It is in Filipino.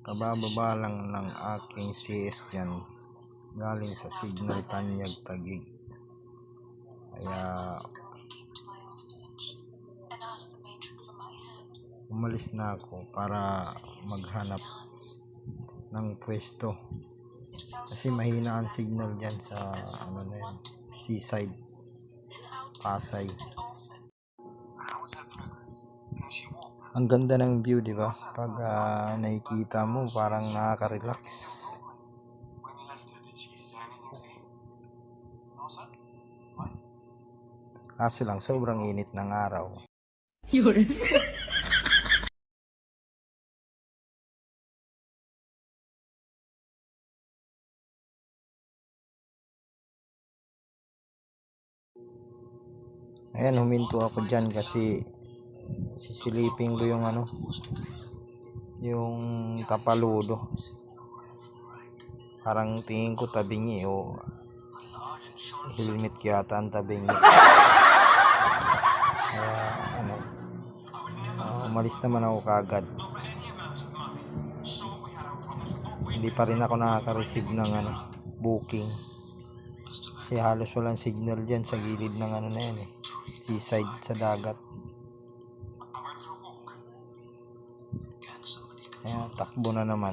Kabababa lang ng aking CS dyan. Galing sa Signal Tanyag Tagig. Kaya umalis na ako para maghanap ng pwesto. Kasi mahina ang signal dyan sa ano na yan, seaside, Pasay. Ang ganda ng view, di ba? Pag ah, nakikita mo, parang nakaka-relax. Kaso lang, sobrang init ng araw. Ayan, huminto ako dyan kasi sisilipin ko yung ano, yung tapaludo. Parang tingin ko tabingi o helmet yata ang tabingi. Kaya ano, ah, umalis naman ako kagad. Hindi pa rin ako nakaka-receive ng ano, booking. Kasi halos walang signal dyan sa gilid ng ano na yan eh. Seaside sa dagat. Kaya takbo na naman.